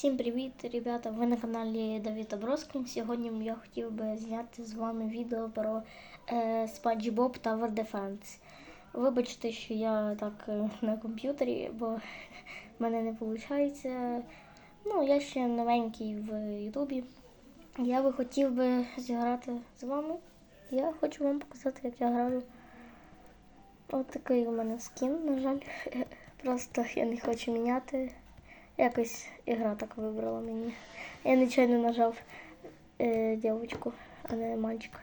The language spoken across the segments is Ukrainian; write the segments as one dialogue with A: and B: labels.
A: Всім привіт, ребята! Ви на каналі Давід Аброскін. Сьогодні я хотів би зняти з вами відео про е, SpongeBob Tower Defense. Вибачте, що я так е, на комп'ютері, бо в мене не виходить. Ну, я ще новенький в Ютубі. Я би хотів би зіграти з вами. Я хочу вам показати, як я граю. От такий у мене скін, на жаль. Просто я не хочу міняти. Якось ігра так вибрала мені. Я нечайно нажав е, дівчинку, а не мальчика.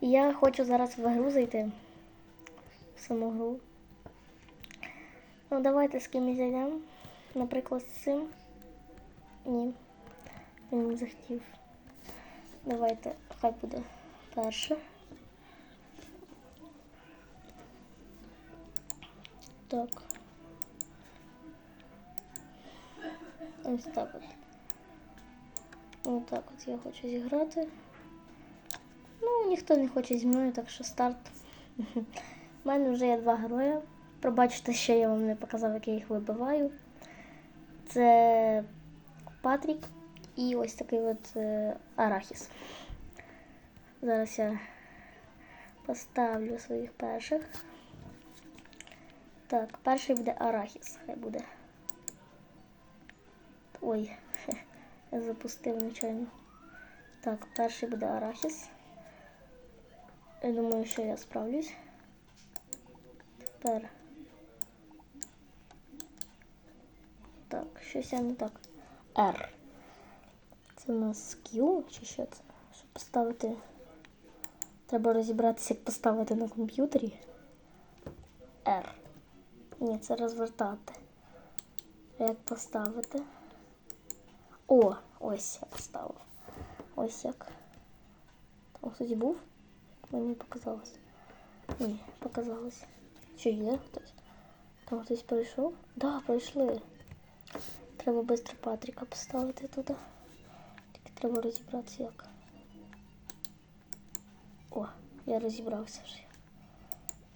A: Я хочу зараз в гру зайти. В саму гру. Ну, давайте з кимось зайдемо. Наприклад, з цим. Ні. Він не захотів. Давайте, хай буде перше. Так. Ось так от. Ось так от я хочу зіграти. Ну, ніхто не хоче зі мною, так що старт. У мене вже є два герої. Пробачте, що я вам не показав, як я їх вибиваю. Це Патрік і ось такий от е, Арахіс. Зараз я поставлю своїх перших. Так, перший буде Арахіс, хай буде. Ой, хе, я запустив нечайно. Так, перший буде арахіс. Я думаю, що я справлюсь. Тепер. Так, щось я не так. R. Це у нас Q чи що це? Щоб поставити. Треба розібратися, як поставити на комп'ютері. R. Ні, це розвертати. Як поставити? О, ось я поставив. Ось як. Там хтось був? Мені показалось. Ні, показалось. Чи є хтось? Там хтось прийшов? Да, прийшли. Треба швидко Патріка поставити туди. Тільки треба розібратися як. О, я розібрався вже.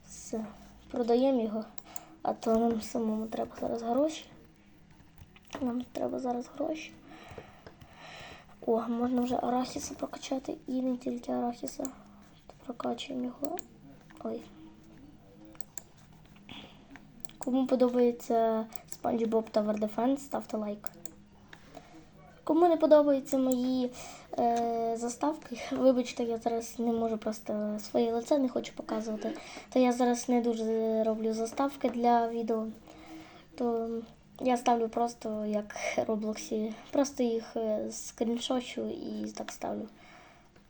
A: Все. Продаємо його, а то нам самому треба зараз гроші. Нам треба зараз гроші. О, можна вже арахіса прокачати і не тільки арахіса. Прокачуємо його. Ой. Кому подобається SpongeBob Tower Defense, ставте лайк. Кому не подобаються мої е, заставки, вибачте, я зараз не можу просто своє лице не хочу показувати. То я зараз не дуже роблю заставки для відео. То я ставлю просто як Роблоксі. Просто їх е, скріншочу і так ставлю.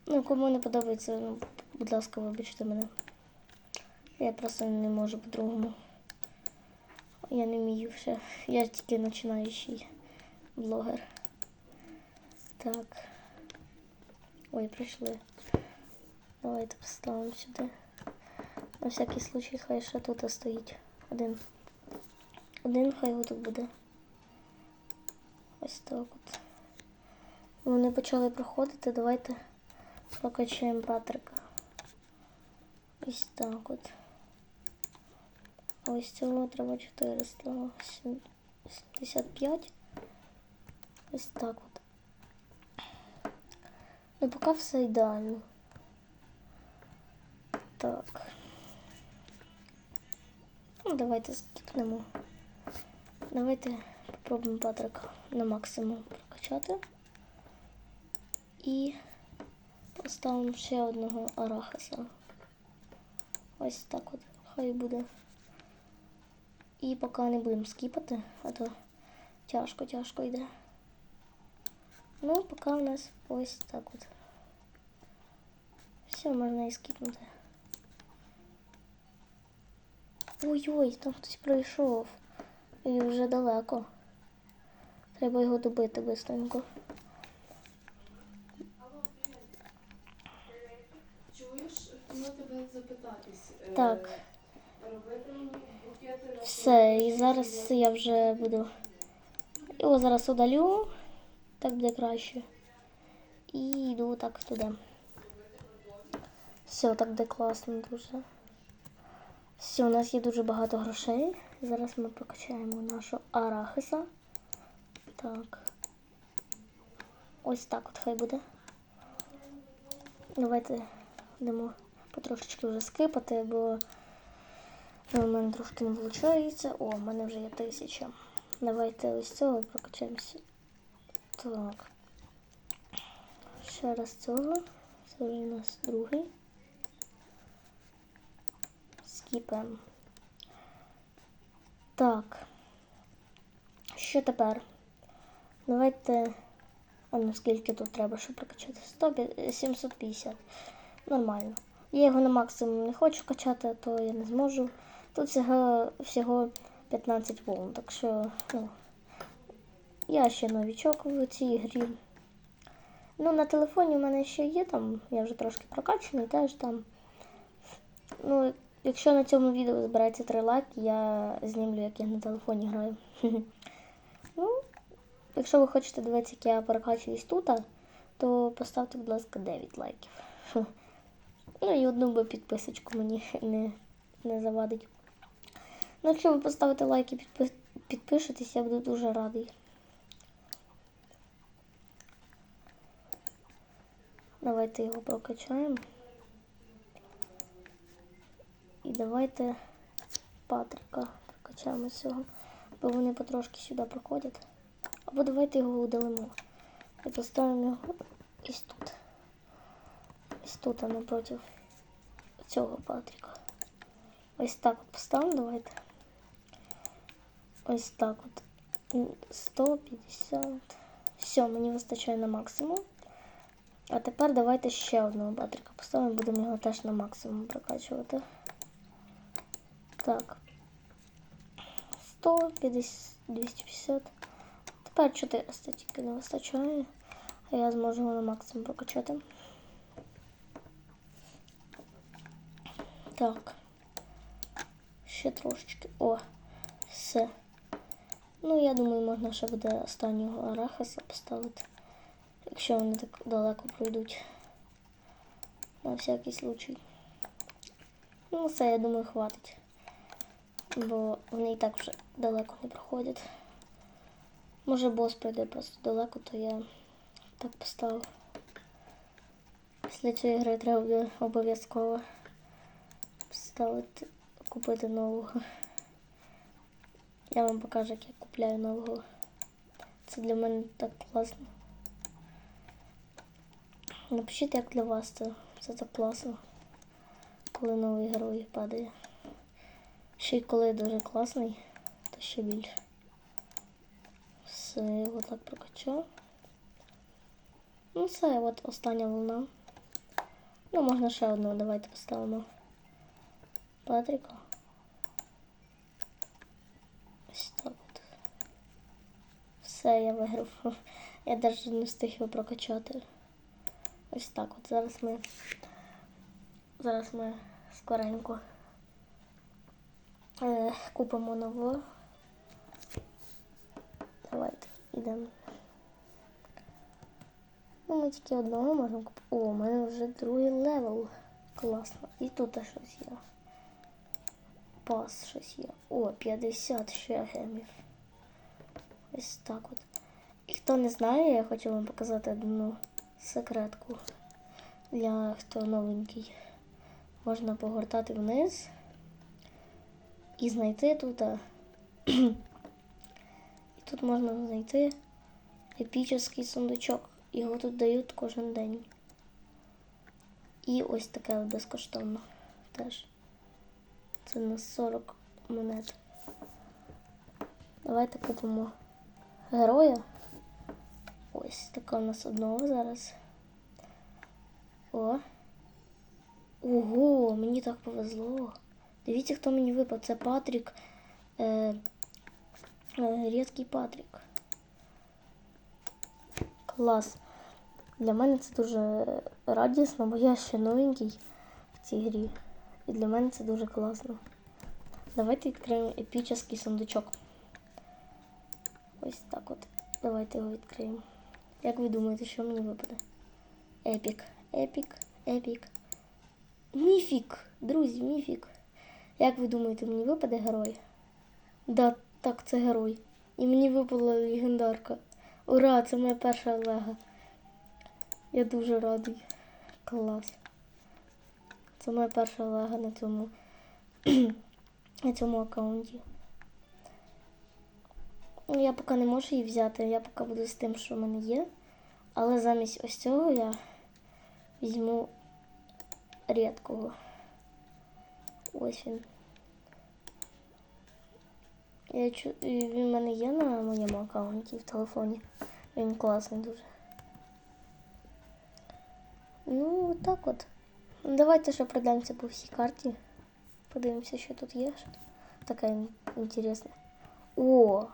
A: Ну, кому не подобається, ну, будь ласка, вибачте мене. Я просто не можу по-другому. Я не вмію ще. Я тільки починаючий блогер. Так. Ой, прийшли. Давайте поставимо сюди. На всякий случай хай ще тут стоїть. Один. Один хай отут буде. Ось так от. Вони почали проходити. Давайте прокачаємо Патрика. Ось так от. Ось цього треба 475. Ось так от. Ну, поки все ідеально. Так. Ну, давайте скіпнемо. Давайте попробуємо Патрика на максимум прокачати. І поставимо ще одного арахаса. Ось так от. Хай буде. І поки не будемо скіпати, а то тяжко-тяжко йде. Ну, поки у нас ось так от. Все, можна і скіпнути. Ой-ой, там хтось прийшов. І вже далеко. Треба його добити бистренько.
B: Чуєш, хотіла тебе запитатись. е,
A: Так.
B: Робити букети
A: Все, і зараз я вже буду. Його зараз удалю. Так буде краще. І йду так туди. Все, так буде класно дуже. Все, у нас є дуже багато грошей. Зараз ми прокачаємо нашу арахиса. Так. ось так от хай буде. Давайте будемо потрошечки вже скипати, бо у мене трошки не виходить. О, в мене вже є тисяча. Давайте ось цього прокачаємося. Так. Ще раз цього. Це вже у нас другий. Скіпаємо. Так. Що тепер? Давайте. А ну скільки тут треба, щоб прокачати? 100, 750. Нормально. Я його на максимум не хочу качати, то я не зможу. Тут всього, всього 15 волн, так що, ну, я ще новічок в цій грі. Ну, на телефоні в мене ще є там, я вже трошки прокачаний, теж там. Ну, якщо на цьому відео збирається 3 лайки, я знімлю, як я на телефоні граю. Ну, якщо ви хочете дивитися, як я прокачуюсь тут, то поставте, будь ласка, 9 лайків. Ну і одну би підписочку мені не, не завадить. Ну, якщо ви поставите лайк і підпи- підпишетесь, я буду дуже радий. Давайте його прокачаємо. І давайте Патрика прокачаємо цього, бо вони потрошки сюди проходять. Або давайте його удалимо. І поставимо його ось тут. Ось тут, а напротив цього Патрика. Ось так от поставимо, давайте. Ось так от. 150. Все, мені вистачає на максимум. А тепер давайте ще одного Патрика поставимо, будемо його теж на максимум прокачувати. Так. 150, 250. Тепер 400 тільки не вистачає. А я зможу його на максимум прокачати. Так. Ще трошечки. О, все. Ну, я думаю, можна ще буде останнього арахаса поставити. Якщо вони так далеко пройдуть. На всякий случай. Ну, все, я думаю, хватить. Бо вони і так вже далеко не проходять. Може бос пройде просто далеко, то я так поставив. Після цієї гри треба буде обов'язково поставити, купити нового. Я вам покажу, як я купляю нового. Це для мене так класно. Напишіть, як для вас це, це так класно, коли новий герой падає. Ще й коли дуже класний, то ще більше. Все, його так прокачав. Ну, це от остання волна. Ну, можна ще одну, давайте поставимо Патріка. Ось так от. Все, я виграв. Я навіть не встиг його прокачати. Ось так от. Зараз ми. Зараз ми скоренько купимо нову. Давайте йдемо. Ну, ми тільки одного можемо купити. О, у мене вже другий левел. Класно. І тут щось є. Пас щось є. О, 50 ще гемів. Ось так от. І хто не знає, я хочу вам показати одну секретку. Для хто новенький. Можна погортати вниз і знайти тут. а, І тут можна знайти епічний сундучок. Його тут дають кожен день. І ось таке безкоштовно теж. Це на 40 монет. Давайте купимо героя. Ось така у нас одного зараз. О. Ого, мені так повезло. Дивіться, хто мені випав. Це Патрік. Е, е, рідкий Патрік. Клас. Для мене це дуже радісно, бо я ще новенький в цій грі. І для мене це дуже класно. Давайте відкриємо епічний сундучок. Ось так от. Давайте його відкриємо. Як ви думаєте, що мені випаде? Епік, епік, епік. Міфік, друзі, міфік. Як ви думаєте, мені випаде герой? Да, так, це герой. І мені випала легендарка. Ура, це моя перша лега. Я дуже радий. Клас. Це моя перша лага на цьому, на цьому аккаунті. Ну, я поки не можу її взяти, я поки буду з тим, що в мене є. Але замість ось цього я візьму рідкого. Ось він. Я чу... Він в мене є на моєму аккаунті в телефоні. Він класний дуже. Ну, так от. Ну, Давайте ще пройдемося по всій карті. Подивимося, що тут є. Що таке інтересне. О!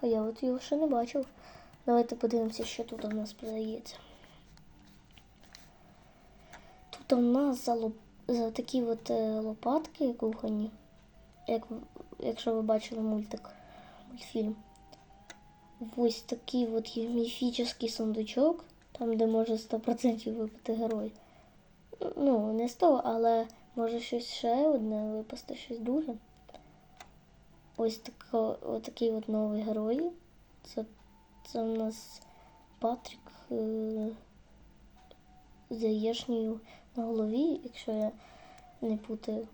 A: А я от його ще не бачив. Давайте подивимося, що тут у нас продається. Тут у нас за, лоп... за такі от е, лопатки кухонні. Як... Якщо ви бачили мультик, мультфільм. Ось такий от міфічний сундучок, там, де може 100% випити герой. Ну, не 100, але може щось ще одне випасти, щось друге. Ось тако, отакий от новий герой. Це, це у нас Патрік е, з яєшнею на голові, якщо я не путаю.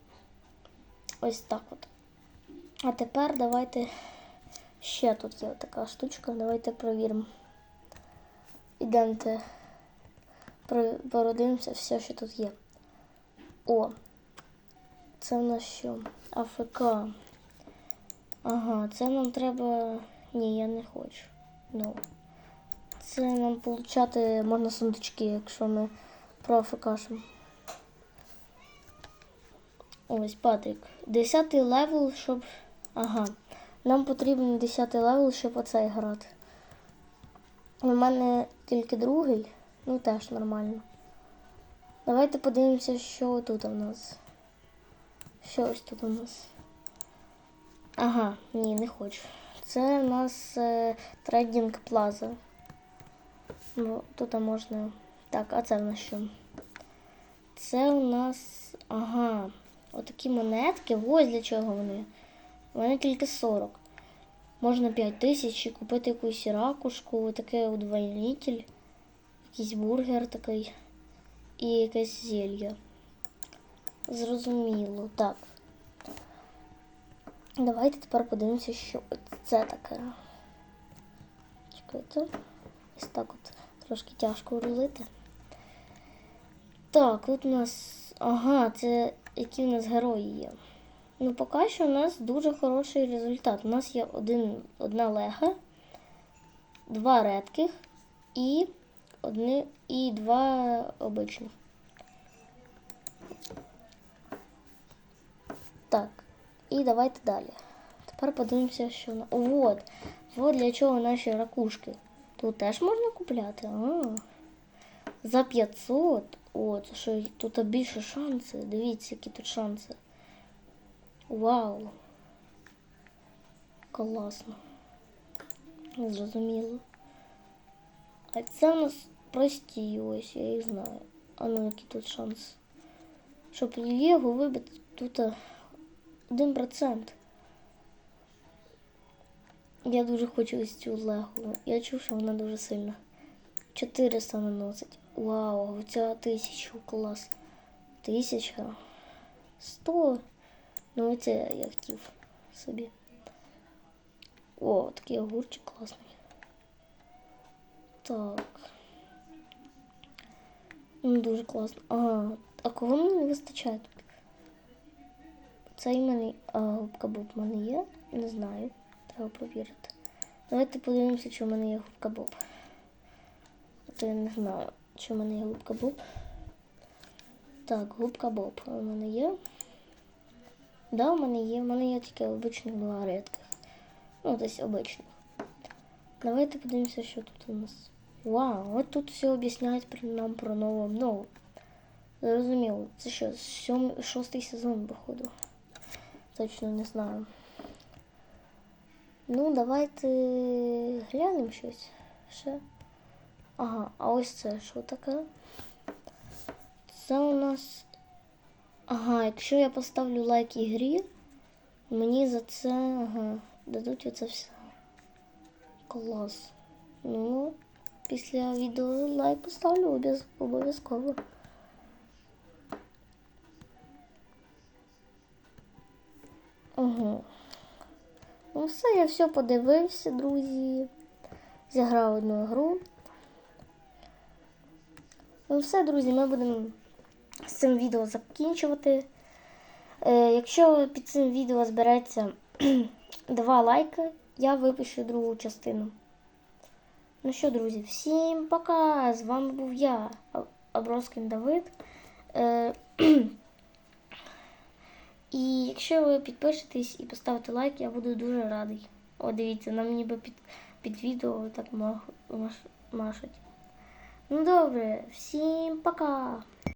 A: Ось так от. А тепер давайте ще тут є така штучка. Давайте провіримо. Ідемте породимося все, що тут є. О, це в нас що? АФК. Ага, це нам треба. Ні, я не хочу. Ну. Це нам получати можна сундучки, якщо ми про АФКшимо. Ось Патрік. Десятий левел, щоб. Ага. Нам потрібен 10 левел, щоб оцей грати. У мене тільки другий, ну теж нормально. Давайте подивимося, що тут у нас. Що ось тут у нас. Ага, ні, не хочу. Це у нас е, трейдинг плаза. Ну, тут можна. Так, а це в нас що? Це у нас. Ага. Отакі монетки. Ось для чого вони. Мене тільки 40. Можна 5 тисяч і купити якусь ракушку, таке удвоєнитель, якийсь бургер такий і якесь зелье. Зрозуміло. Так. Давайте тепер подивимося, що це таке. Чекайте. Ось так от трошки тяжко рулити. Так, тут у нас. Ага, це які у нас герої є. Ну, поки що у нас дуже хороший результат. У нас є один, одна лега, два редких і, одни, і два обичних. Так, і давайте далі. Тепер подивимося, що на. Вот. Вот для чого наші ракушки. Тут теж можна купляти. А. За 500. О, що тут більше шанси. Дивіться, які тут шанси. Вау. Класно. Зрозуміло. А це у нас прості ось, я їх знаю. А ну які тут шанси. Щоб Лего вибити тут 1%. Я дуже хочу ось цю легу. Я чув, що вона дуже сильна. 400 наносить. Вау, оця тисячу клас. Тисяча. 100. Ну, це я хотів собі. О, такий огурчик класний. Так. Ну, дуже класно. Ага. А кого мені не вистачає тут? Цей мене. А губка Боб в мене є? Не знаю. Треба провірити. Давайте подивимося, чи в мене є губка Боб. А то я не знаю, чи в мене є губка Боб. Так, губка Боб у мене є. Да, у мене є. У мене є тільки обичних два. Ну, десь обичних. Давайте подивимося, що тут у нас. Вау, от тут все об'ясняють нам про нову обнову. Зрозуміло. Це що, сьом... шостий сезон, походу. Точно не знаю. Ну, давайте глянемо щось. Ще. Ага, а ось це що таке? Це у нас Ага, якщо я поставлю лайк ігрі, мені за це ага, дадуть оце все. Клас. Ну, після відео лайк поставлю обов'язково. Угу. Ну все, я все подивився, друзі. Зіграв одну гру. Ну все, друзі, ми будемо з цим відео закінчувати. Е, якщо під цим відео збереться два лайки, я випущу другу частину. Ну що, друзі, всім пока! З вами був я, Аброскін Давид. Е, і якщо ви підпишетесь і поставите лайк, я буду дуже радий. О, дивіться, нам ніби під, під відео так мах, маш, машуть. Ну добре, всім пока!